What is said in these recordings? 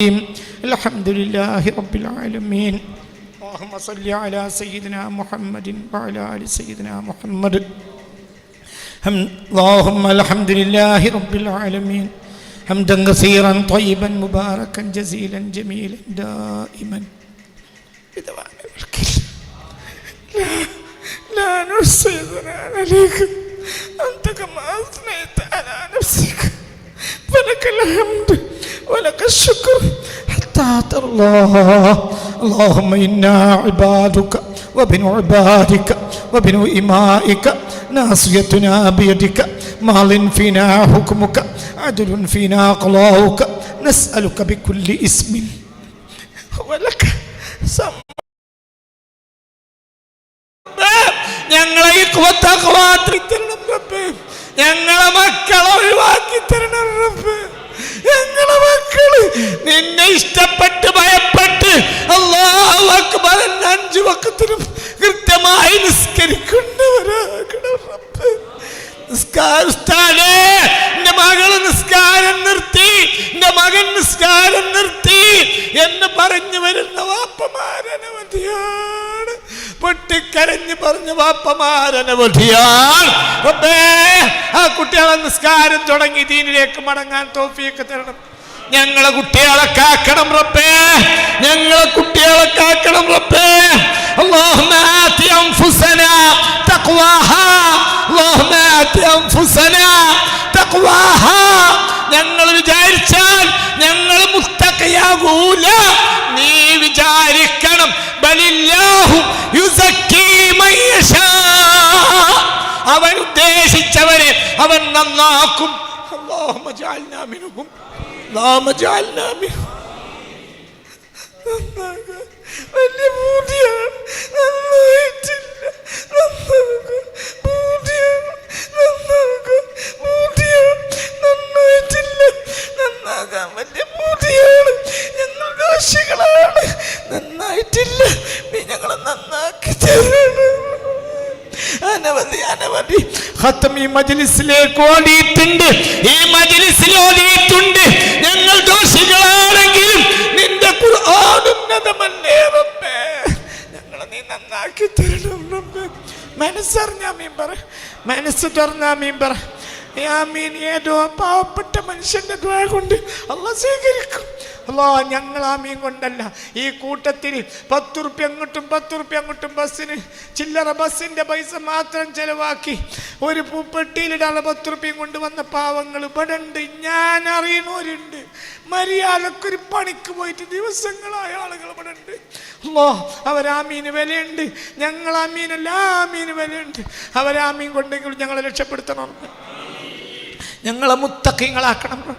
الحمد لله رب العالمين. اللهم صل على سيدنا محمد وعلى آل سيدنا محمد. هم- اللهم الحمد لله رب العالمين. حمدا كثيرا طيبا مباركا جزيلا جميلا دائما. بدوام ملكك لا لا نحصي ثناء عليك. أنت كما أثنيت على نفسك. فلك الحمد. ولك الشكر حتى ترضى اللهم انا عبادك وابن عبادك وابن امائك ناصيتنا بيدك ماض فينا حكمك عدل فينا قضاؤك نسالك بكل اسم ولك سم ഞങ്ങളെ ഈ കുവത്തഖ്വാത്തി തരണം റബ്ബേ ഞങ്ങളെ മക്കളെ ഒഴിവാക്കി തരണം റബ്ബേ ഞങ്ങളെ മക്കള് നിന്നെ ഇഷ്ടപ്പെട്ട് ഭയപ്പെട്ട് അല്ലാഹു അക്ബർ അഞ്ചു വക്കത്തിനും കൃത്യമായി നിസ്കരിക്കുന്നവരാകണം റബ്ബേ. നിസ്കാരസ്ഥാനേ നിസ്കാരം നിർത്തി. എന്റെ മകൻ നിസ്കാരം നിർത്തി. എന്ന് പറഞ്ഞു വരുന്ന വാപ്പമാരനവധിയാണ് പൊട്ടിക്കരഞ്ഞ് പറഞ്ഞ വാപ്പമാരനവധിയാണ് ആ കുട്ടികളെ നിസ്കാരം തുടങ്ങി ദീനിലേക്ക് മടങ്ങാൻ തോഫിയൊക്കെ തരണം. ഞങ്ങളെ കുട്ടികളെ കാക്കണം റബ്ബേ ഞങ്ങളെ കുട്ടികളെ കാക്കണം റബ്ബേ اللهم آت أنفسنا تقواها اللهم آت أنفسنا تقواها ഞങ്ങൾ വിചാരിച്ചാൽ ഞങ്ങൾ മുത്തക്കയാകൂല നീ വിചാരിക്കണം ബലില്ലാഹു യുസക്കി മൻ യശാ. അവൻ ഉദ്ദേശിച്ചവരെ അവൻ നന്നാക്കും اللهم اجعلنا منهم നാമ ജാലിനാമി വലിയ നന്നായിട്ടില്ല. നന്നാക്കുക ഞങ്ങളെ നന്നാക്കി തരണം അനവധി അനവധി. ഹത്തം ഈ മജ്ലിസിലേക്ക് ഓടിയിട്ടുണ്ട്. ഈ മജ്ലിസിൽ ഓടിയിട്ടുണ്ട്. ഞങ്ങൾ ദോഷികളാണെങ്കിലും നിന്റെ ഖുർആൻ ഉന്നതമല്ലേ റബ്ബേ. ഞങ്ങളെ നീ നന്നാക്കി തരണം റബ്ബേ. മനസ്സറിഞ്ഞാ മീൻ പറ. മനസ്സ് തുറന്നാ മീൻ പറ. ഏതോ പാവപ്പെട്ട മനുഷ്യന്റെ ദ്വാ കൊണ്ട് അല്ല സ്വീകരിക്കും. അല്ലോ ഞങ്ങൾ ആ മീൻ കൊണ്ടല്ല. ഈ കൂട്ടത്തിൽ പത്ത് റുപ്യ അങ്ങോട്ടും പത്ത് റുപ്യ അങ്ങോട്ടും ബസ്സിന് ചില്ലറ ബസ്സിന്റെ പൈസ മാത്രം ചെലവാക്കി. ഒരു പൂപ്പെട്ടിയിലിടാനുള്ള പത്ത് റുപ്യം കൊണ്ടുവന്ന പാവങ്ങൾ ഇവിടെ ഉണ്ട് ഞാൻ അറിയണവരുണ്ട് മര്യാദക്കൊരു പണിക്ക് പോയിട്ട് ദിവസങ്ങളായ ആളുകൾ ഇവിടെ ഉണ്ട് അല്ലോ അവരാ മീന് വിലയുണ്ട്. ഞങ്ങൾ ആ മീനല്ല ആ മീന് വിലയുണ്ട്. അവരാ മീൻ കൊണ്ടെങ്കിൽ ഞങ്ങളെ രക്ഷപ്പെടുത്തണം. ഞങ്ങളെ മുത്തക്കിങ്ങളാക്കണം.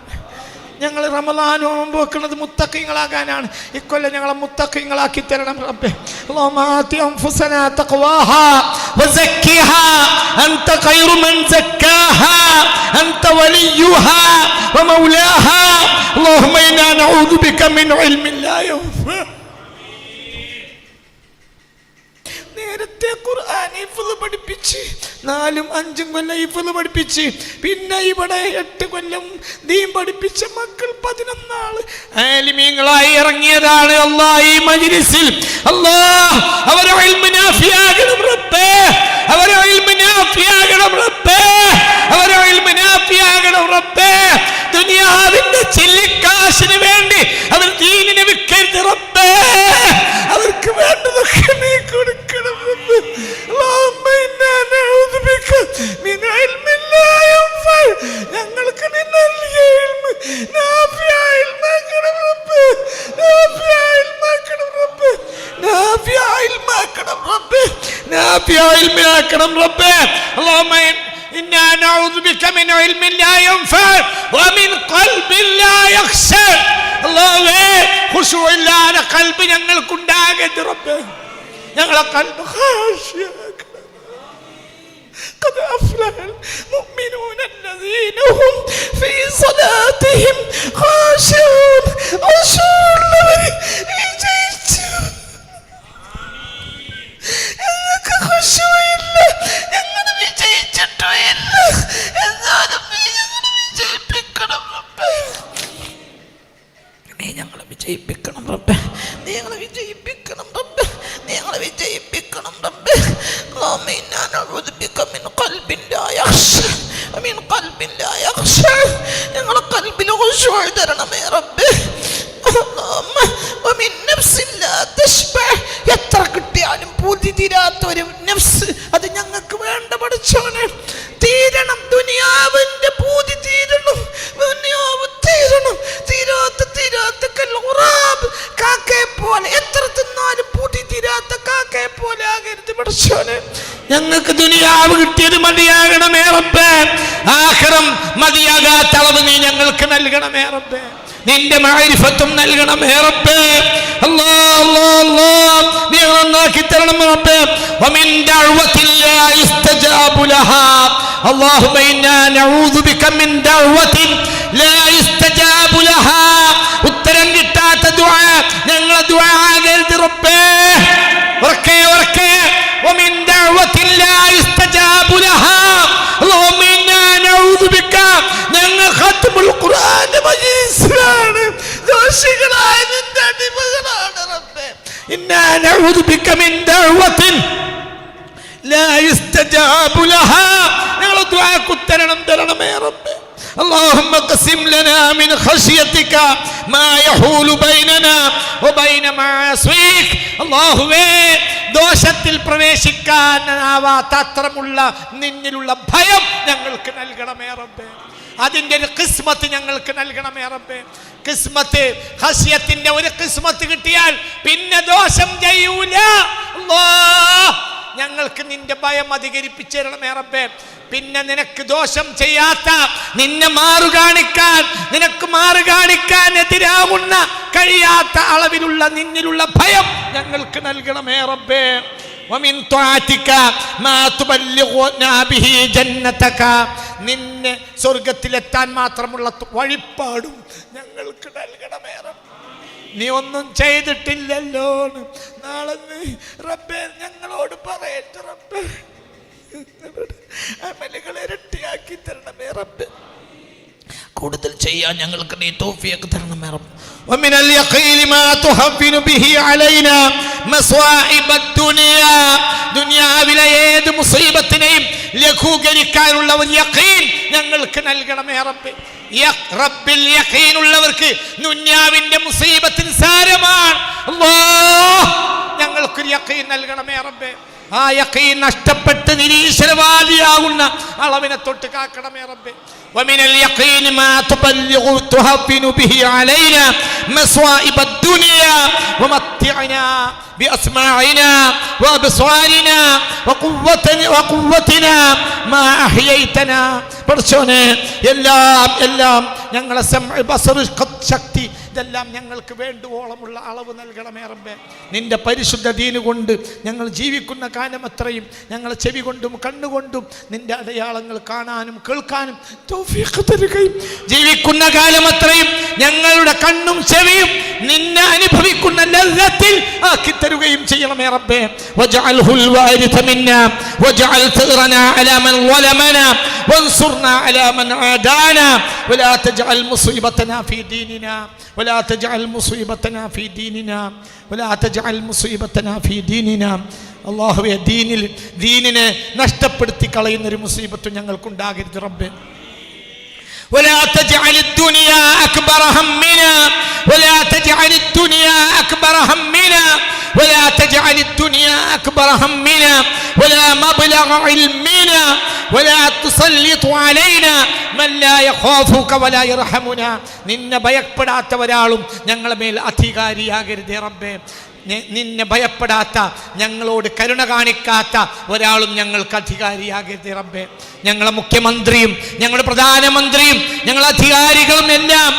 ഞങ്ങൾ റമലാൻ നോമ്പ് വെക്കുന്നത് മുത്തക്കിങ്ങളാകാനാണ് ഇക്കൊല്ലം ഞങ്ങളെ മുത്തക്കിങ്ങളാക്കി തരണം റബ്ബേ اللهم آت أنفسنا تقواها وزكها أنت خير من زكاها أنت وليها ومولاها اللهم إنا نعوذ بك من علم لا ينفع നേരത്തെ ഖുർആൻ ഹിഫ്ള് പഠിപ്പിച്ച് നാലും അഞ്ചും കൊല്ലം ഹിഫ്ള് പഠിപ്പിച്ച് പിന്നെ ഇവിടെ എട്ട് കൊല്ലം ദീൻ പഠിപ്പിച്ച മക്കൾ പതിനൊന്നാൾ ആലിമീങ്ങളായി ഇറങ്ങിയതാണ് അല്ലാ ഈ മജ്ലിസിൽ. അല്ലാ അവരെ അവരെ റബ്ബേ. بك من علم لا ينفع ومن قلب لا يخشى അല്ലാഹുവേ ഖുശൂഇല്ലാതെ കൽബ് ഞങ്ങൾക്കുണ്ടാകരുത് റബ്ബേ ഞങ്ങളെ കൽബ് ഖാശിയാക്കണം قد أفلح المؤمنون الذين هم في صلاتهم ഞങ്ങൾക്ക് ദുനിയാവ് കിട്ടിയത് മതിയാകണമേ റബ്ബേ ആഖിറം മതിയാകാത്ത അളവ് നീ ഞങ്ങൾക്ക് നൽകണമേ റബ്ബേ നിന്റെ മാരിഫത്തും നൽകണമേ റബ്ബേ അല്ലാ അല്ലാ അല്ലാ നീ നന്നാക്കി തരണം റബ്ബേ വമിൻ ദഅവത്തിൽ ലാ യുസ്തജാബു ലഹാ اللهم إنا نعوذ بك من دعوة لا يستجاب لها ഉത്തരം കിട്ടാത്ത ദുആ ഞങ്ങളെ ദുആ ആകരുത് റബ്ബേ ഉറക്കെ ഉറക്കെ ومن دعوة لا يستجاب لها اللهم إنا نعوذ بك ഞങ്ങൾ ഖത്മുൽ ഖുർആൻ മജീസിലാണ് ദോഷികളായ നിന്റെ അടിമകളാണ് റബ്ബേ ഇന്നാ നഊദു ബിക മിൻ ദഅവത്തിൻ لا يستجاب لها ഞങ്ങൾ ദുആക്ക് ഉത്തരണം തരണമേ റബ്ബേ اللهم اقسم لنا من خشيتك ما يحول بيننا وبين معاصيك അല്ലാഹുവേ ദോഷത്തിൽ പ്രവേശിക്കാനാവാത്ത അത്രമുള്ള നിന്നിലുള്ള ഭയം ഞങ്ങൾക്ക് നൽകണമേ റബ്ബേ. അതിന്റെ ഒരു കിസ്മത്ത് ഞങ്ങൾക്ക് നൽകണമേ റബ്ബേ. കിസ്മത്ത് ഹസ്യത്തിന്റെ ഒരു കിസ്മത്ത് കിട്ടിയാൽ പിന്നെ ദോഷം ചെയ്യൂല. ഞങ്ങൾക്ക് നിന്റെ ഭയം അധികരിപ്പിച്ചു തരണമേ റബ്ബേ പിന്നെ നിനക്ക് ദോഷം ചെയ്യാത്ത നിന്നെ മാറു കാണിക്കാൻ നിനക്ക് മാറു കാണിക്കാൻ എതിരാവുന്ന കഴിയാത്ത അളവിലുള്ള നിന്നിലുള്ള ഭയം ഞങ്ങൾക്ക് നൽകണമേ റബ്ബേ ومن طاعتك ما تبلغنا به جنتك നിന്നെ സ്വർഗത്തിലെത്താൻ മാത്രമുള്ള വഴിപ്പാടും ഞങ്ങൾക്ക് നൽകണമേ റബ്ബേ നീ ഒന്നും ചെയ്തിട്ടില്ലല്ലോ നാളെ നീ റബ്ബേ ഞങ്ങളോട് പറയട്ടെ റബ്ബേ. അമലുകൾ ഇരട്ടിയാക്കി തരണമേ റബ്ബേ. കൂടുതൽ ചെയ്യാൻ ഞങ്ങൾക്ക് നീ തോഫിയൊക്കെ തരണമേ റബ്ബേ ومن اليقين ما تهون به علينا مصائب الدنيا ദുനിയാവിലെ ഏത് മുസീബത്തിനെയും ലഘൂകരിക്കാനുള്ള ഒരു യഖീൻ ഞങ്ങൾക്ക് നൽകണമേ റബ്ബേ യ- റബ്ബിൽ യഖീൻ ഉള്ളവർക്ക് ദുനിയാവിന്റെ മുസീബത്തിന് സാരമാണ് അല്ലാഹ് ഞങ്ങൾക്കൊരു യഖീൻ നൽകണമേ റബ്ബേ ആ യഖീൻ നഷ്ടപ്പെട്ട് നിരീശ്വരവാദിയാകുന്ന അളവിനെ തൊട്ട് കാക്കണമേ റബ്ബേ ومن اليقين ما تبلغ تهون به علينا مصائب الدنيا ومتعنا بأسماعنا وأبصارنا وقوتنا وقوتنا ما أحييتنا പഠിച്ചോനെ എല്ലാം എല്ലാം ഞങ്ങളെ സമ- ബസർ ശക്തി ഇതെല്ലാം ഞങ്ങൾക്ക് വേണ്ടുവോളമുള്ള അളവ് നൽകണമേ റബ്ബേ. നിന്റെ പരിശുദ്ധ ദീന് കൊണ്ട് ഞങ്ങൾ ജീവിക്കുന്ന കാലം അത്രയും ഞങ്ങൾ ചെവി കൊണ്ടും കണ്ണുകൊണ്ടും നിന്റെ അടയാളങ്ങൾ കാണാനും കേൾക്കാനും തരുകയും ജീവിക്കുന്ന കാലം അത്രയും ഞങ്ങളുടെ കണ്ണും ചെവിയും നിന്നെ അനുഭവിക്കുന്ന ലല്ലത്തിൽ ആക്കി തരുകയും ചെയ്യണമേ റബ്ബേ. وجعله وانصرنا على من عادانا ولا تجعل مصيبتنا في ديننا ولا تجعل مصيبتنا في ديننا ولا تجعل مصيبتنا في ديننا അള്ളാഹുവെ ദീനിൽ ദീനിനെ നഷ്ടപ്പെടുത്തി കളയുന്ന ഒരു മുസീബത്തും ഞങ്ങൾക്കുണ്ടാകരുത് റബ്ബേ ولا تجعل الدنيا أكبر همنا ولا تجعل الدنيا أكبر همنا ولا تجعل الدنيا أكبر همنا ولا مبلغ علمنا ولا تسلط علينا من لا يخافك ولا يرحمنا നിന്നെ ഭയപ്പെടാത്ത ഒരാളും ഞങ്ങളെ മേൽ അധികാരിയാകരുതേ റബ്ബേ നി- നിന്നെ ഭയപ്പെടാത്ത ഞങ്ങളോട് കരുണ കാണിക്കാത്ത ഒരാളും ഞങ്ങൾക്ക് അധികാരിയാകരുത് റബ്ബേ. ഞങ്ങളെ മുഖ്യമന്ത്രിയും ഞങ്ങളുടെ പ്രധാനമന്ത്രിയും ഞങ്ങളെ അധികാരികളും എല്ലാം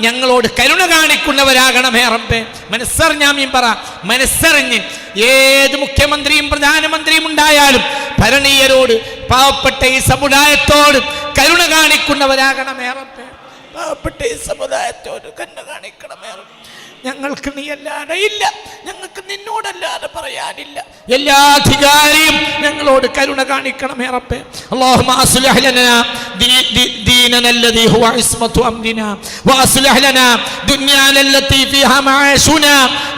ഞങ്ങളോട് കരുണ കാണിക്കുന്നവരാകണമേ റബ്ബേ. മനസ്സറിഞ്ഞാമീൻ പറ. മനസ്സറിഞ്ഞ് ഏത് മുഖ്യമന്ത്രിയും പ്രധാനമന്ത്രിയും ഉണ്ടായാലും ഭരണീയരോട് പാവപ്പെട്ട ഈ സമുദായത്തോട് കരുണ കാണിക്കുന്നവരാകണമേ റബ്ബേ. പാവപ്പെട്ട ഈ സമുദായത്തോട് കരുണ കാണിക്കണമേ ഞങ്ങൾക്ക് നീ അല്ലാതെ ഇല്ല. ഞങ്ങൾക്ക് നിന്നോടല്ലാതെ പറയാനില്ല. എല്ലാ അധികാരിയും ഞങ്ങളോട് കരുണ കാണിക്കണം റബ്ബേ.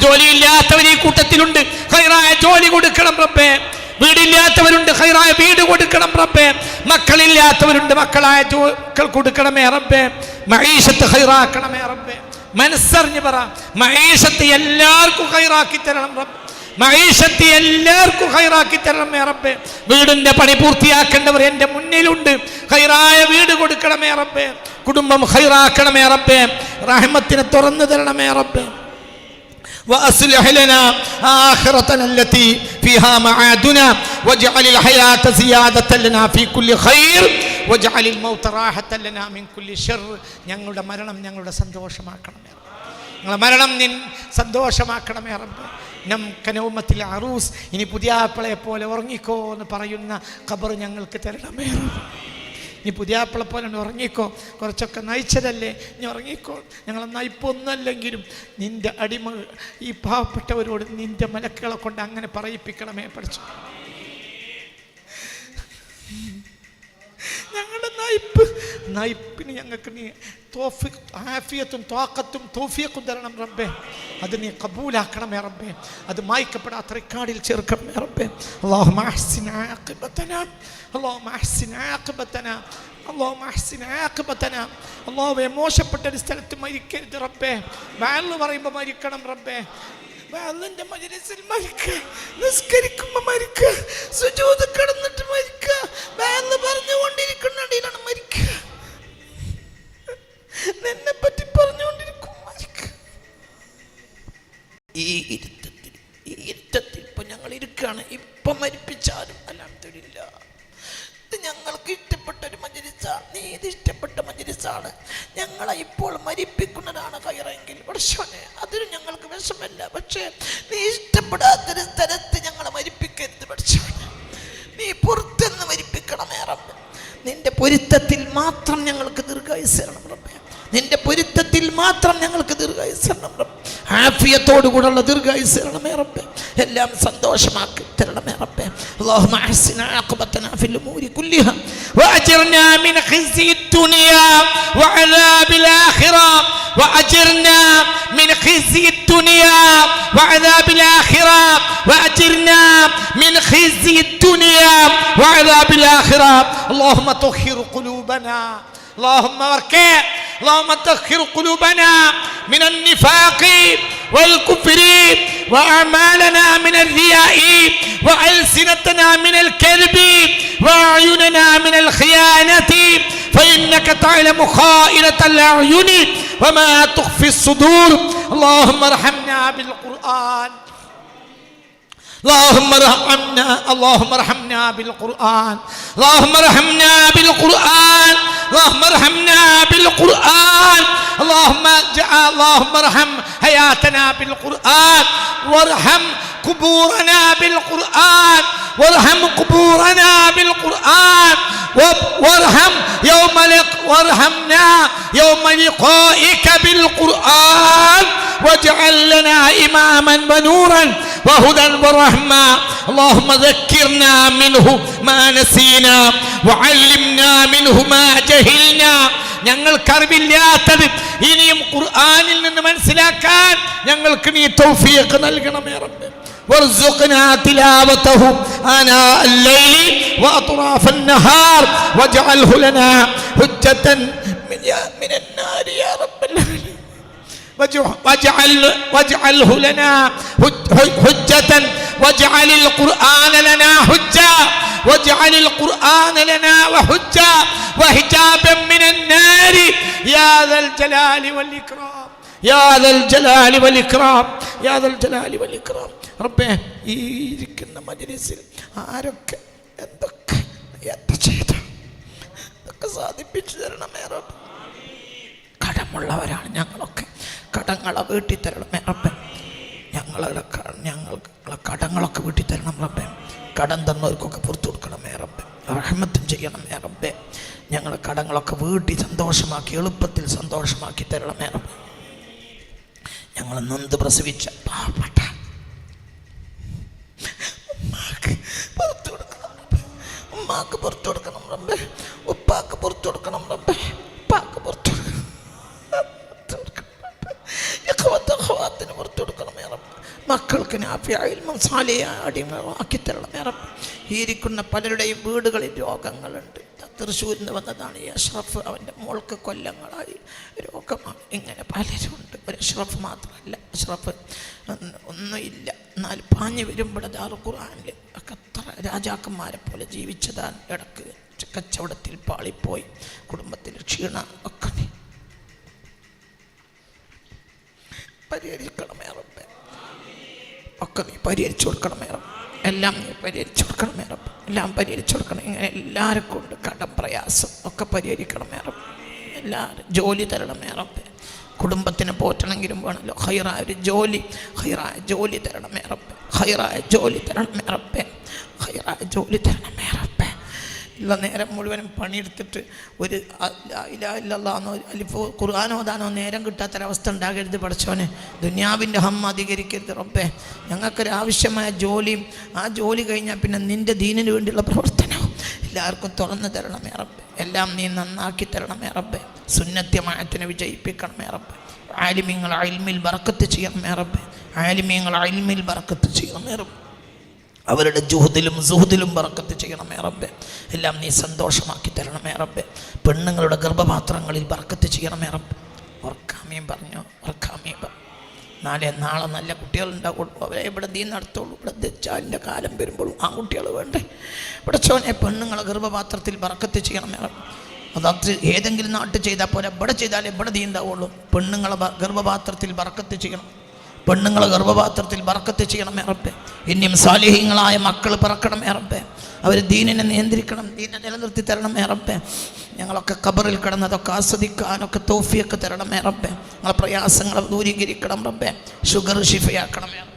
ജോലിയില്ലാത്തവരെ കൂട്ടത്തിലുണ്ട്. കൂട്ടത്തിലുണ്ട് ജോലി കൊടുക്കണം റബ്ബേ. വീടില്ലാത്തവരുണ്ട്. ഹൈറായ വീട് കൊടുക്കണം റബ്ബേ. മക്കളില്ലാത്തവരുണ്ട്. മക്കളായ കൊടുക്കണമേ റബ്ബേ. മഹീഷത്ത് ഹൈറാക്കണമേ റബ്ബേ. മനസ്സറിഞ്ഞ് പറ മഹീഷത്ത് എല്ലാവർക്കും ഹൈറാക്കി തരണം റബ്ബേ മഹീഷത്ത് എല്ലാവർക്കും ഹൈറാക്കി തരണമേ റബ്ബേ വീടിന്റെ പണി പൂർത്തിയാക്കേണ്ടവർ എൻ്റെ മുന്നിലുണ്ട് ഹൈറായ വീട് കൊടുക്കണമേ റബ്ബേ കുടുംബം ഹൈറാക്കണമേ റബ്ബേ റഹ്മത്തിനെ തുറന്നു തരണമേ റബ്ബേ وأصلح لنا آخرتنا التي فيها معادنا واجعل الحياة زيادة لنا في كل خير ഞങ്ങളുടെ മരണം ഞങ്ങളുടെ സന്തോഷമാക്കണമേ ഞങ്ങളുടെ മരണം നിൻ സന്തോഷമാക്കണമേ റബ്ബ്. നം കനോമത്തിൽ അറൂസ്. ഇനി പുതിയ ആപ്പിളെ പോലെ ഉറങ്ങിക്കോ എന്ന് പറയുന്ന ഖബർ ഞങ്ങൾക്ക് തരണമേ ഇനി പുതിയ ആപ്പിളെ പോലെ ഉറങ്ങിക്കോ. കുറച്ചൊക്കെ നയിച്ചതല്ലേ? നീ ഉറങ്ങിക്കോ. ഞങ്ങൾ നയിപ്പൊന്നല്ലെങ്കിലും നിന്റെ അടിമ ഈ പാവപ്പെട്ടവരോട് നിന്റെ മലക്കുകളെ കൊണ്ട് അങ്ങനെ പറയിപ്പിക്കണമേ പഠിച്ചു. നയിപ്പ് നയിപ്പിന് ഞങ്ങൾക്ക് നീ തോഫി ആഫിയത്തും തോക്കത്തും തോഫിയക്കും തരണം റബ്ബേ. അത് നീ കബൂലാക്കണമേ റബ്ബേ. അത് മായ്ക്കപ്പെടാത്ത റെക്കാർഡിൽ ചേർക്കണമേ റബ്ബേ. അള്ളാഹു ആഖിബത്തന അള്ളാഹു ആഖിബത്തന അള്ളാഹു ആഖിബത്തന അള്ളാഹുവെ മോശപ്പെട്ട ഒരു സ്ഥലത്ത് മരിക്കരുത് റബ്ബേ. വാൽ പറയുമ്പോൾ മരിക്കണം റബ്ബേ. വാലിന്റെ മജലിസിൽ മരിക്ക നിസ്കരിക്കുമ്പോൾ മരിക്ക സുജൂദ് കിടന്നിട്ട് മരിക്കുക വാൽ പറഞ്ഞുകൊണ്ടിരിക്കുന്നിടയിലാണ് മരിക്ക. നിന്നെ പറ്റി പറഞ്ഞുകൊണ്ടിരിക്കും കൂടെയുള്ള ദീർഘായുസ് തരണമേ റബ്ബെ എല്ലാം സന്തോഷമാക്കി തരണമേ റബ്ബെ اللهم احسن عاقبتنا في الامور كلها واجرنا من خزي الدنيا وعذاب الاخره واجرنا من خزي الدنيا وعذاب الاخره واجرنا من خزي الدنيا وعذاب الاخره اللهم طهر قلوبنا اللهم اركع اللهم طهر قلوبنا من النفاق والكفر وأعمالنا من الرياء وألسنتنا من الكذب وأعيننا من الخيانة فإنك تعلم خائنة الأعين وما تخفي الصدور اللهم ارحمنا بالقرآن اللهم ارحمنا اللهم ارحمنا بالقرآن اللهم ارحمنا بالقرآن اللهم ارحمنا بالقرآن اللهم اجعل اللهم ارحم حياتنا بالقرآن وارحم قبورنا بالقرآن وارحم قبورنا بالقرآن وب- وارحم يوم لق وارحمنا يوم لقائك بالقرآن واجعل لنا إماما ونورا وهدى ورحمة اللهم ذكرنا منه ما نسينا وعلمنا منه ما جهلنا ഞങ്ങൾക്ക് അറിവില്ലാത്തത് ഇനിയും ഖുർആനിൽ നിന്ന് മനസ്സിലാക്കാൻ ഞങ്ങൾക്ക് നീ തൗഫീഖ് നൽകണമേ റബ്ബേ وارزقنا تلاوته آناء الليل وأطراف النهار واجعله لنا حجة من, يا- من النار يا رب العالمين. واجع- واجعل واجعله لنا حج- حج- حجة. واجعل القرآن لنا حجة. واجعل القرآن لنا وحجة. وحجابا من النار. يا ذا الجلال والإكرام. يا ذا الجلال والإكرام يا ذا الجلال റബ്ബേ ഈ ഇരിക്കുന്ന മജലിസിൽ ആരൊക്കെ എന്തൊക്കെ എന്താ ചെയ്ത? ഇതൊക്കെ സാധിപ്പിച്ചു തരണമേ റബ്ബ്? കടമുള്ളവരാണ് ഞങ്ങളൊക്കെ. കടങ്ങളെ വീട്ടിൽ തരണമേ റബ്ബേ. ഞങ്ങളുടെ ഞങ്ങളുടെ കടങ്ങളൊക്കെ വീട്ടിൽ തരണം റബ്ബേ. കടം തന്നവർക്കൊക്കെ പുറത്തു കൊടുക്കണമേ റബ്ബേ. റഹ്മത്തും ചെയ്യണമേ റബ്ബേ. ഞങ്ങളുടെ കടങ്ങളൊക്കെ വീട്ടി സന്തോഷമാക്കി എളുപ്പത്തിൽ സന്തോഷമാക്കി തരണമേ റബ്ബേ. ഞങ്ങൾ നൊന്ത് പ്രസവിച്ച? പാവപ്പെട്ട. പുറത്തു കൊടുക്കണം. ഉമ്മാക്ക് പുറത്തു കൊടുക്കണം റബ്ബേ. ഉപ്പാക്ക് പുറത്തു കൊടുക്കണം റബ്ബേ. ഉപ്പാക്ക് പുറത്തു കൊടുക്കണം. പുറത്തു കൊടുക്കണം മക്കൾക്ക് നാഫിയായിൽ അടിമകളാക്കി തരണം റബ്ബേ. ഈരിക്കുന്ന പലരുടെയും വീടുകളിൽ രോഗങ്ങളുണ്ട്. തൃശ്ശൂരിൽ നിന്ന് വന്നതാണ് ഈ അഷ്റഫ്. അവന്റെ മോൾക്ക് കൊല്ലങ്ങളായി രോഗമാണ്. ഇങ്ങനെ പലരുണ്ട് ഒരു അഷ്റഫ് മാത്രമല്ല. അഷ്റഫ് ഒന്നുമില്ല. എന്നാൽ പാഞ്ഞു വരുമ്പോൾ ദാർ ഖുർആാനിൽ ഒക്കെ അത്ര രാജാക്കന്മാരെ പോലെ ജീവിച്ചതാണ്. ഇടയ്ക്ക് കച്ചവടത്തിൽ പാളിപ്പോയി. കുടുംബത്തിൽ ക്ഷീണ ഒക്കെ. പരിഹരിക്കണമേ റബ്ബേ. ഒക്കെ നീ പരിഹരിച്ചു കൊടുക്കണമേ റബ്ബേ. എല്ലാം നീ പരിഹരിച്ചു കൊടുക്കണമേ റബ്ബേ. എല്ലാം പരിഹരിച്ചു കൊടുക്കണം. ഇങ്ങനെ എല്ലാവർക്കും കൊണ്ട് കടം പ്രയാസം ഒക്കെ പരിഹരിക്കണമേ റബ്ബേ. എല്ലാവരും ജോലി തരണമേ റബ്ബേ. കുടുംബത്തിന് പോറ്റണമെങ്കിലും വേണമല്ലോ. ഹൈറായ ഒരു ജോലി ഹൈറായ ജോലി തരണമേ റബ്ബേ. ഹൈറായ ജോലി തരണമേ റബ്ബേ. ഹൈറായ ജോലി തരണമേ റബ്ബേ. ഇല്ല നേരം മുഴുവനും പണിയെടുത്തിട്ട് ഒരു ഇല്ലാന്നോ അല്ലിപ്പോൾ ഖുർആാനോ ഓതാനോ നേരം കിട്ടാത്തൊരവസ്ഥ ഉണ്ടാകരുത് പഠിച്ചോനെ ദുന്യാവിന്റെ ഹം അധികരിക്കരുത് റബ്ബേ. ഞങ്ങൾക്കൊരാവശ്യമായ ജോലിയും ആ ജോലി കഴിഞ്ഞാൽ പിന്നെ നിന്റെ ദീനിന് വേണ്ടിയുള്ള പ്രവർത്തനവും എല്ലാവർക്കും തുറന്നു തരണമേ റബ്ബേ. എല്ലാം നീ നന്നാക്കി തരണമേ റബ്ബേ. സുന്നത്യമായത്തിനെ വിജയിപ്പിക്കണം ഏറപ്പ് ആലിമ്യങ്ങൾ അയിൽമിൽ ബറക്കത്ത് ചെയ്യണം ഏറപ്പ് ആലിമ്യങ്ങൾ അയിൽമിൽ ബറക്കത്ത് ചെയ്യണം ഏറപ്പ് അവരുടെ ജുഹുദിലും സുഹുദിലും ബറക്കത്ത് ചെയ്യണം റബ്ബെ. എല്ലാം നീ സന്തോഷമാക്കി തരണം റബ്ബെ. പെണ്ണുങ്ങളുടെ ഗർഭപാത്രങ്ങളിൽ ബറക്കത്ത് ചെയ്യണം റബ്ബെ. ഉറക്കാമീൻ പറഞ്ഞു ഉറക്കാമീൻ പറഞ്ഞു. നാളെ നാളെ നല്ല കുട്ടികളുണ്ടാവുള്ളൂ. അവരെ ഇവിടെ നീ നടത്തുള്ളൂ ഇവിടെ ദച്ചാലിന്റെ കാലം വരുമ്പോഴും ആ കുട്ടികൾ വേണ്ടേ. ഇവിടെ ചോനെ പെണ്ണുങ്ങളെ ഗർഭപാത്രത്തിൽ ബറക്കത്ത് ചെയ്യണം റബ്ബെ. അതത് ഏതെങ്കിലും നാട്ടിൽ ചെയ്താൽ പോലെ ഇവിടെ ചെയ്താലേ ഇവിടെ നീ ഉണ്ടാവുള്ളൂ. പെണ്ണുങ്ങളെ ഗർഭപാത്രത്തിൽ വറക്കത്ത് ചെയ്യണം. പെണ്ണുങ്ങളെ ഗർഭപാത്രത്തിൽ വറക്കത്ത് ചെയ്യണം റബ്ബെ. ഇനിയും സാലിഹ്യങ്ങളായ മക്കൾ പിറക്കണം റബ്ബെ. അവർ ദീനിനെ നിയന്ത്രിക്കണം ദീനെ നിലനിർത്തി തരണം റബ്ബെ. ഞങ്ങളൊക്കെ കബറിൽ കിടന്നതൊക്കെ ആസ്വദിക്കാനൊക്കെ തോഫിയൊക്കെ തരണം റബ്ബെ. ഞങ്ങളെ പ്രയാസങ്ങളെ ദൂരീകരിക്കണം റബ്ബെ. ഷുഗർ ഷിഫയാക്കണം ഇഫ്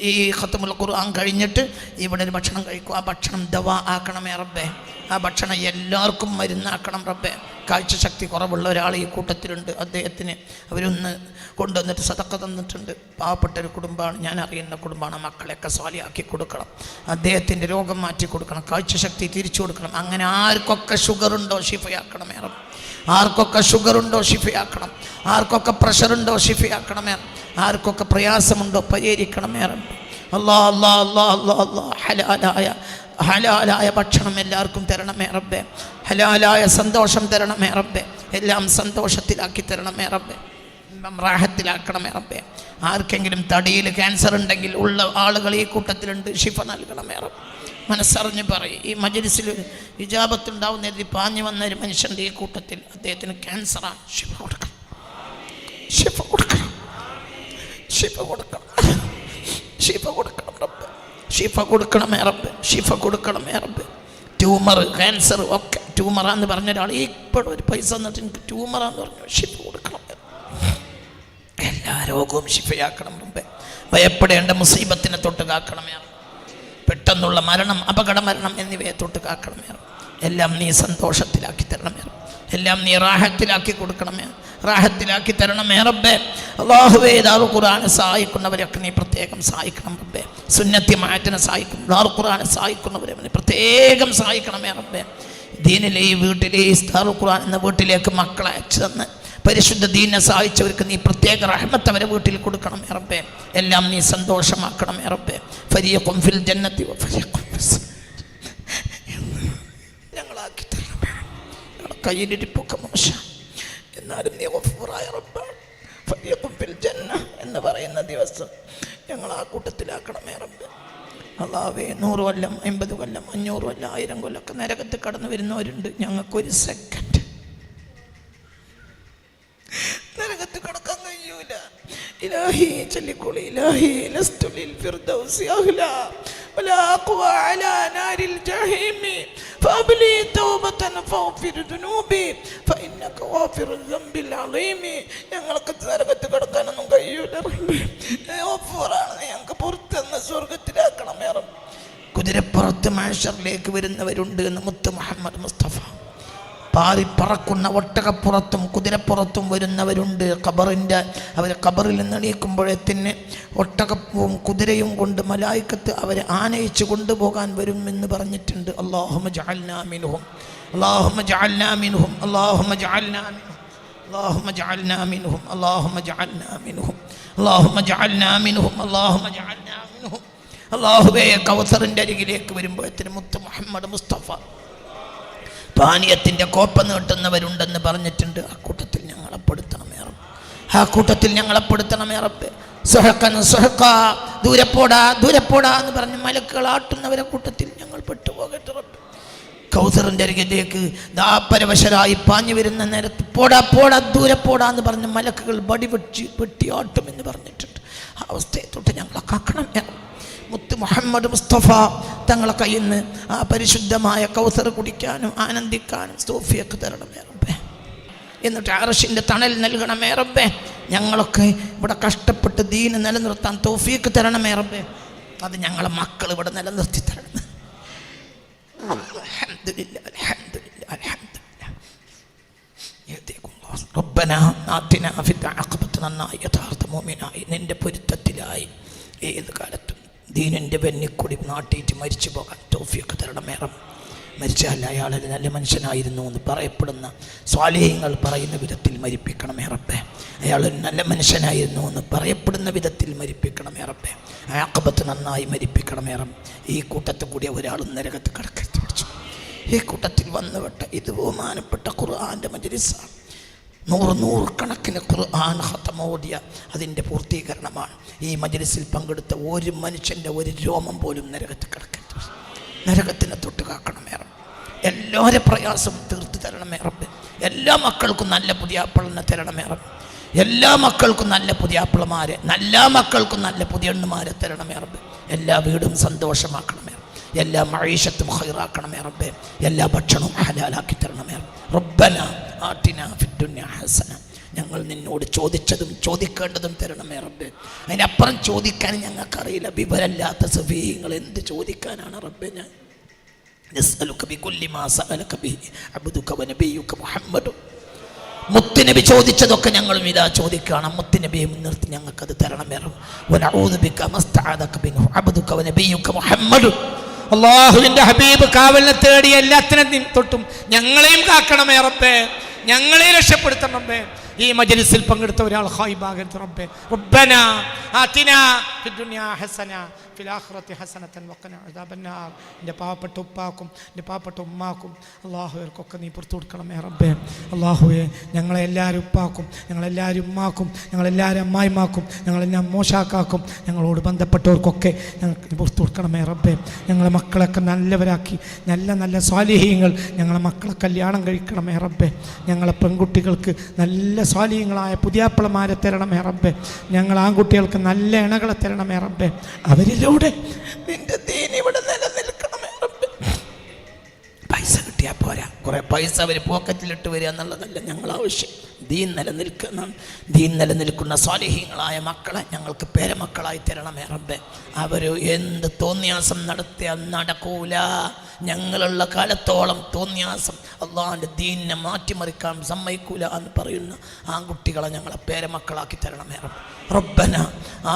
ഈ ഖത്തമുൽ ഖുർആൻ കഴിഞ്ഞിട്ട് ഇവിടെ ഒരു ഭക്ഷണം കഴിക്കും. ആ ഭക്ഷണം ദവ ആക്കണമേ റബ്ബേ. ആ ഭക്ഷണം എല്ലാവർക്കും മരുന്നാക്കണം റബ്ബേ. കാഴ്ചശക്തി കുറവുള്ള ഒരാൾ ഈ കൂട്ടത്തിലുണ്ട് അദ്ദേഹത്തിന്. അവരൊന്ന് കൊണ്ടുവന്നിട്ട് സതക്ക തന്നിട്ടുണ്ട്. പാവപ്പെട്ട ഒരു കുടുംബമാണ്. ഞാൻ അറിയുന്ന കുടുംബമാണ്. മക്കളെയൊക്കെ സ്വാലിയാക്കി കൊടുക്കണം. അദ്ദേഹത്തിന്റെ രോഗം മാറ്റി കൊടുക്കണം. കാഴ്ചശക്തി തിരിച്ചു കൊടുക്കണം. അങ്ങനെ ആർക്കൊക്കെ ഷുഗറുണ്ടോ? ഷിഫയാക്കണമേ റബ്ബേ. ആർക്കൊക്കെ ഷുഗർ ഉണ്ടോ ഷിഫയാക്കണം ആർക്കൊക്കെ പ്രഷർ ഉണ്ടോ ഷിഫയാക്കണമേ ആർക്കൊക്കെ പ്രയാസമുണ്ടോ പരിഹരിക്കണമേ അല്ലാ അല്ലാ അല്ലാ അല്ലാ അല്ലാ. ഹലാലായ ഹലാലായ ഭക്ഷണം എല്ലാവർക്കും തരണമേ റബ്ബേ. ഹലാലായ സന്തോഷം തരണമേ റബ്ബേ. എല്ലാം സന്തോഷത്തിലാക്കി തരണമേ റബ്ബേ. റാഹത്തിലാക്കണമേ റബ്ബേ. ആർക്കെങ്കിലും തടിയിൽ ക്യാൻസർ ഉണ്ടെങ്കിൽ ഉള്ള ആളുകൾ ഈ കൂട്ടത്തിലുണ്ട്. ഷിഫ നൽകണമേ റബ്ബേ. മനസ്സറിഞ്ഞ് പറയും. ഈ മജലിസിൽ വിജാപത്തുണ്ടാവുന്ന എഴുതി പാഞ്ഞു വന്ന ഒരു മനുഷ്യന്റെ ഈ കൂട്ടത്തിൽ അദ്ദേഹത്തിന് ക്യാൻസറാണ് ശിവ കൊടുക്കണം. ശിവ കൊടുക്കണം. ശിവ കൊടുക്കണം. ശിഫ കൊടുക്കണം റബ്ബ്. ഷിഫ കൊടുക്കണം ഏറബ് ഷിഫ കൊടുക്കണം ഏറബ് ട്യൂമർ ക്യാൻസർ ഒക്കെ ട്യൂമറാന്ന് പറഞ്ഞ ഒരാൾ ഇപ്പോഴും ഒരു പൈസ തന്നിട്ട് എനിക്ക് ട്യൂമറാന്ന് പറഞ്ഞു. ഷിഫ കൊടുക്കണം. എല്ലാ രോഗവും ഷിഫയാക്കണം മുമ്പേ ഭയപ്പെടേണ്ട മുസീബത്തിനെ തൊട്ട് കാക്കണമേ. പെട്ടെന്നുള്ള മരണം അപകട മരണം എന്നിവയെ തൊട്ട് കാക്കണമേ. എല്ലാം നീ സന്തോഷത്തിലാക്കി തരണമേ. എല്ലാം നീ റാഹത്തിലാക്കി കൊടുക്കണമേ. റാഹത്തിലാക്കി തരണമേ റബ്ബേ. അള്ളാഹുവേ ദാറു ഖുർആനെ സഹായിക്കുന്നവരൊക്കെ നീ പ്രത്യേകം സഹായിക്കണം റബ്ബേ. മാറ്റിനെ സഹായിക്കും. ദാറു ഖുർആനെ സഹായിക്കുന്നവരെ നീ പ്രത്യേകം സഹായിക്കണമേ റബ്ബേ. ദീനിലെ ഈ വീട്ടിലെ ഈ ഖുറാൻ എന്ന വീട്ടിലേക്ക് മക്കളെ അയച്ചു തന്ന് പരിശുദ്ധ ദീനെ സഹായിച്ചവർക്ക് നീ പ്രത്യേക റഹ്മത്ത് അവരെ വീട്ടിൽ കൊടുക്കണം ഇറപ്പേ എല്ലാം നീ സന്തോഷമാക്കണം റബ്ബേ. ഫരീഖും ഫിൽ ജന്നത്തി ഫിസ് ഞങ്ങളാക്കി മോശം. എന്നാലും ജന്ന എന്ന് പറയുന്ന ദിവസം ഞങ്ങൾ ആ കൂട്ടത്തിലാക്കണമേ റബ്ബ്. അള്ളാവേ നൂറ് കൊല്ലം അമ്പത് കൊല്ലം അഞ്ഞൂറ് കൊല്ലം ആയിരം കൊല്ലമൊക്കെ നരകത്ത് കടന്നു വരുന്നവരുണ്ട്. ഞങ്ങൾക്കൊരു സെക്കൻഡ് നരകത്ത് കടക്കാൻ കഴിയൂല. ഇലാഹി ചൊല്ലിക്കോളി ഇലാഹി ലസ്തു ലിൽ ഫിർദൗസി അഹ്ല ولا أقوى على نار الجحيم فأبلي توبة فاغفر ذنوبي فإنك غافر الذنب العظيم ഞങ്ങൾക്ക് നരകത്ത് കിടക്കാനൊന്നും കഴിയൂല റബ്ബേ. ഏ, ഗഫൂറാണ്. ഞങ്ങൾക്ക് പുറത്തുനിന്ന് സ്വർഗത്തിലാക്കണമേ റബ്ബേ. കുതിരപ്പുറത്ത് മാഷറിലേക്ക് വരുന്നവരുണ്ട് എന്ന് മുത്ത് മുഹമ്മദ് മുസ്തഫ പാറി പറക്കുന്ന ഒട്ടകപ്പുറത്തും കുതിരപ്പുറത്തും വരുന്നവരുണ്ട് ഖബറിൻ്റെ അവർ ഖബറിൽ നിന്ന് എണീക്കുമ്പോഴത്തിന് ഒട്ടകപ്പും കുതിരയും കൊണ്ട് മലായിക്കത്ത് അവരെ ആനയിച്ച് കൊണ്ടുപോകാൻ വരും എന്ന് പറഞ്ഞിട്ടുണ്ട് അള്ളാഹുമ ജഅൽനാമിനുഹും അള്ളാഹുമ ജഅൽനാമിനുഹും അള്ളാഹുമ ജഅൽനാമിനുഹും اللهم اجعلنا منهم اللهم اجعلنا منهم اللهم اجعلنا منهم اللهم اجعلنا منهم അള്ളാഹുബേ കൗസറിൻ്റെ അരികിലേക്ക് വരുമ്പോഴത്തിന് മുത്ത് മുഹമ്മദ് മുസ്തഫ പാനീയത്തിന്റെ കോപ്പ നീട്ടുന്നവരുണ്ടെന്ന് പറഞ്ഞിട്ടുണ്ട്. ആ കൂട്ടത്തിൽ ഞങ്ങളെ പെടുത്തണമേ ആ കൂട്ടത്തിൽ ഞങ്ങളെ പെടുത്തണമേ റബ്ബ്. സുഹക്ക. ദൂരപ്പോടാ ദൂരപ്പോടാ എന്ന് പറഞ്ഞ് മലക്കുകൾ ആട്ടുന്നവരെ കൂട്ടത്തിൽ ഞങ്ങൾ പെട്ടുപോകട്ടെ റബ്ബ്. കൗസറിന്റെ അരികിലേക്ക് ദാപരവശരായി പാഞ്ഞു വരുന്ന നേരത്ത് പോടാ പോടാ ദൂരെ പോടാ എന്ന് പറഞ്ഞ് മലക്കുകൾ ബടി വെട്ടി വെട്ടിയാട്ടുമെന്ന് പറഞ്ഞിട്ടുണ്ട്. അവസ്ഥയെ തൊട്ട് ഞങ്ങളെ കാക്കണം മുത്ത് മുഹമ്മദ് മുസ്തഫ തങ്ങളെ കയ്യിൽ നിന്ന് ആ പരിശുദ്ധമായ കൗസർ കുടിക്കാനും ആനന്ദിക്കാനും സോഫിയൊക്കെ തരണമേ റബ്ബേ. എന്നിട്ട് അറഷിന്റെ തണൽ നൽകണമേ റബ്ബേ. ഞങ്ങളൊക്കെ ഇവിടെ കഷ്ടപ്പെട്ട് ദീന് നിലനിർത്താൻ തോഫിയൊക്കെ തരണമേ റബ്ബേ. അത് ഞങ്ങളെ മക്കൾ ഇവിടെ നിലനിർത്തി തരണം. അലഹമില്ല അലഹമില്ല അലഹമില്ല റബ്ബന നാത്തിന നന്നായി യഥാർത്ഥ മോമിനായി നിന്റെ പൊരുത്തത്തിലായി ഏത് കാലത്തും ദീനിന്റെ വെന്നിക്കൂടി നാട്ടിയിട്ട് മരിച്ചു പോകാൻ ടോഫിയൊക്കെ തരണമേ റബ്ബ് മരിച്ചാൽ അയാൾ നല്ല മനുഷ്യനായിരുന്നു എന്ന് പറയപ്പെടുന്ന സ്വാലേഹ്യങ്ങൾ പറയുന്ന വിധത്തിൽ മരിപ്പിക്കണം ഏറപ്പെ അയാൾ നല്ല മനുഷ്യനായിരുന്നു എന്ന് പറയപ്പെടുന്ന വിധത്തിൽ മരിപ്പിക്കണം ഏറപ്പെ ആക്കബത്ത് നന്നായി മരിപ്പിക്കണം റബ്ബ് ഈ കൂട്ടത്തിൽ കൂടിയ ഒരാളും നരകത്ത് കിടക്കരുത്. ഈ കൂട്ടത്തിൽ വന്നുപെട്ട ഇത് ബഹുമാനപ്പെട്ട ഖുർആാന്റെ മജലിസാണ്. നൂറ് നൂറുകണക്കിന് ഖുർആൻ ഹത്തമോടിയ അതിന്റെ പൂർത്തീകരണമാണ്. ഈ മജലിസിൽ പങ്കെടുത്ത ഒരു മനുഷ്യന്റെ ഒരു രോമം പോലും നരകത്ത് കിടക്കരുത്. നരകത്തിനെ തൊട്ട് കാക്കണമേ റബ്ബ്. എല്ലാവരുടെ പ്രയാസം തീർത്തു തരണം റബ്ബ്. എല്ലാ മക്കൾക്കും നല്ല പുതിയാപ്പിളനെ തരണം റബ്ബ്. എല്ലാ മക്കൾക്കും നല്ല പുതിയാപ്പിളമാരെ എല്ലാ മക്കൾക്കും നല്ല പുതിയണ്ണുമാരെ തരണം റബ്ബ്. എല്ലാ വീടും സന്തോഷമാക്കണം. എല്ലാ മഴീഷത്തും ഹൈറാക്കണം റബ്ബേ. എല്ലാ ഭക്ഷണവും ഹലാലാക്കി തരണം റബ്ബ്. റബ്ബന ആട്ടിന ഫിദ്ദുന്യ ഹസന ഞങ്ങൾ നിന്നോട് ചോദിച്ചതും ചോദിക്കേണ്ടതും തരണമേ റബ്ബേ അതിനപ്പുറം ചോദിക്കാൻ ഞങ്ങൾക്കറിയില്ല വിവരമില്ലാത്ത സഫീങ്ങൾ എന്ത് ചോദിക്കാനാണ് റബ്ബെ ഞാൻ نسألك بكل ما سألك به عبدك ونبيك محمد മുത്തുനബി ചോദിച്ചതൊക്കെ ഞങ്ങളും ഇതാ ചോദിക്കണം മുത്തുനബിയെ മുൻനിർത്തി ഞങ്ങൾക്കത് തരണമേറും അള്ളാഹുവിന്റെ ഹബീബ് കാവലിനെ തേടി എല്ലാത്തിനും തൊട്ടും ഞങ്ങളെയും കാക്കണമേ റബ്ബേ. ഞങ്ങളെ രക്ഷപ്പെടുത്തണമേ ഈ മജലിസിൽ പങ്കെടുത്ത ഒരാൾ ഹായ് ഭാഗത്ത് റബ്ബേ. റബ്ബന ആതിന ഫിദ്ദുനിയാ ഹസന. ഫിൽ ഹസനത്തൻ വഖന അദാബന്നാർ. എന്റെ പാവപ്പെട്ട ഉപ്പാക്കും എന്റെ പാവപ്പെട്ട ഉമ്മാക്കും അള്ളാഹുവർക്കൊക്കെ നീ പുറത്തു കൊടുക്കണമേ റബ്ബേ. അള്ളാഹുവെ ഞങ്ങളെ എല്ലാവരും ഉപ്പാക്കും ഞങ്ങളെല്ലാവരും ഉമ്മാക്കും ഞങ്ങളെല്ലാവരും അമ്മായിമാക്കും ഞങ്ങളെല്ലാം മോശാക്കാക്കും ഞങ്ങളോട് ബന്ധപ്പെട്ടവർക്കൊക്കെ ഞങ്ങൾക്ക് പുറത്തു കൊടുക്കണമേ റബ്ബേ. ഞങ്ങളെ മക്കളൊക്കെ നല്ലവരാക്കി നല്ല നല്ല സ്വാലിഹ്യങ്ങൾ ഞങ്ങളെ മക്കളെ കല്യാണം കഴിക്കണമേ റബ്ബേ. ഞങ്ങളെ പെൺകുട്ടികൾക്ക് നല്ല സ്വാലിഹ്യങ്ങളായ പുതിയാപ്പിളമാരെ തരണമേ റബ്ബേ. ഞങ്ങൾ ആൺകുട്ടികൾക്ക് നല്ല ഇണകളെ തരണമേ റബ്ബേ. അവരിലൂടെ നിന്റെ ദീൻ ഇവിടെ നിലനിൽക്കണമേ പൈസ കിട്ടിയാൽ പോരാ. കുറേ പൈസ അവർ പോക്കറ്റിലിട്ട് വരിക എന്നുള്ളതല്ല ഞങ്ങൾ ആവശ്യം. ദീൻ നിലനിൽക്കുന്ന ദീൻ നിലനിൽക്കുന്ന സ്വാലിഹീങ്ങളായ മക്കളെ ഞങ്ങൾക്ക് പേരമക്കളായി തരണമേ റബ്ബെ. അവർ എന്ത് തോന്നിയാസം നടത്തിയാൽ നടക്കൂല. ഞങ്ങളുള്ള കാലത്തോളം തോന്നിയാസം അള്ളാഹിന്റെ ദീനിനെ മാറ്റിമറിക്കാൻ സമ്മതിക്കൂല എന്ന് പറയുന്ന ആൺകുട്ടികളെ ഞങ്ങളെ പേരമക്കളാക്കി തരണമേ റബ്ബെ. റബ്ബന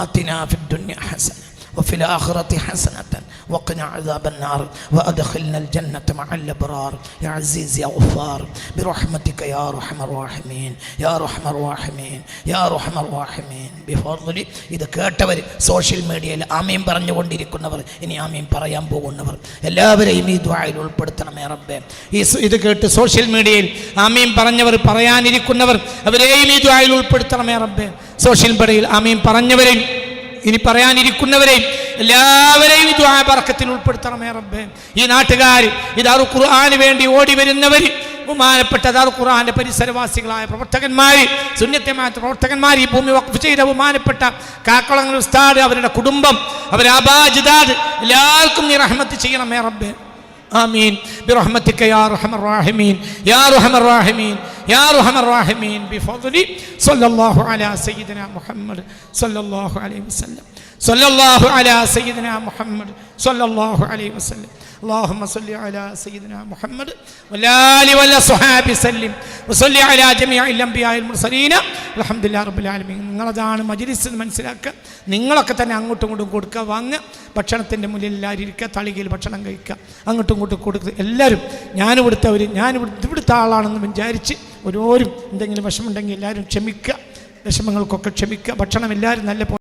ആതിന ഫിദ്ദുന്യ ഹസന. وفي الآخرة حسنة وقنا عذاب النار وأدخلنا الجنة مع الأبرار يا عزيز يا غفار برحمتك يا أرحم الراحمين يا أرحم الراحمين يا أرحم الراحمين بفضل ഇത് കേട്ടവർ സോഷ്യൽ മീഡിയയിൽ ആമീൻ പറഞ്ഞുകൊണ്ടിരിക്കുന്നവർ ഇനി ആമീൻ പറയാൻ പോകുന്നവർ എല്ലാവരെയും ഈ ദ്വായിൽ ഉൾപ്പെടുത്തണമേ റബ്ബേ ഈ സ- ഇത് കേട്ട് സോഷ്യൽ മീഡിയയിൽ ആമീൻ പറഞ്ഞവർ പറയാനിരിക്കുന്നവർ അവരെയും ഈ ദ്വായിൽ ഉൾപ്പെടുത്തണമേ റബ്ബേ സോഷ്യൽ മീഡിയയിൽ ആമീൻ പറഞ്ഞവരെയും ഇനി പറയാനിരിക്കുന്നവരെയും എല്ലാവരെയും ദ്വാ ബർക്കത്തിൽ ഉൾപ്പെടുത്തണമേ റബ്ബേ. ഈ നാട്ടുകാർ ഇതാറു ഖുർആാന് വേണ്ടി ഓടി വരുന്നവർ ബഹുമാനപ്പെട്ട അതാർ ഖുർആാന്റെ പരിസരവാസികളായ പ്രവർത്തകന്മാർ സുന്യത്യമായ പ്രവർത്തകന്മാർ ഈ ഭൂമി വഖഫ് ചെയ്ത ബഹുമാനപ്പെട്ട കാക്കുളങ്ങൾ ഉസ്താദ് അവരുടെ കുടുംബം അവരെ അബാജിദാദ് എല്ലാവർക്കും നീ റഹ്മത്ത് ചെയ്യണമേ റബ്ബേ. آمين برحمتك يا أرحم الراحمين يا أرحم الراحمين يا أرحم الراحمين بفضل صلى الله على سيدنا محمد صلى الله عليه وسلم صلى الله على سيدنا محمد صلى الله عليه وسلم اللهم صل على سيدنا محمد والآل والصحاب سلم وصل على جميع الأنبياء المرسلين الحمد لله رب العالمين നിങ്ങളതാണ് മജിലിസ് എന്ന് മനസ്സിലാക്കുക നിങ്ങളൊക്കെ തന്നെ അങ്ങോട്ടും ഇങ്ങോട്ടും കൊടുക്കുക വാങ്ങുക ഭക്ഷണത്തിൻ്റെ മുന്നിൽ എല്ലാവരും ഇരിക്കുക തളികയിൽ ഭക്ഷണം കഴിക്കുക അങ്ങോട്ടും ഇങ്ങോട്ടും കൊടുക്കുക എല്ലാവരും ഞാൻ ഇവിടുത്തെ ഒരു ഞാൻ ഇവിടുത്തെ ഇവിടുത്തെ ആളാണെന്ന് വിചാരിച്ച് ഓരോരും എന്തെങ്കിലും വിഷമമുണ്ടെങ്കിൽ എല്ലാവരും ക്ഷമിക്കുക വിഷമങ്ങൾക്കൊക്കെ ക്ഷമിക്കുക ഭക്ഷണം എല്ലാവരും നല്ല പോലെ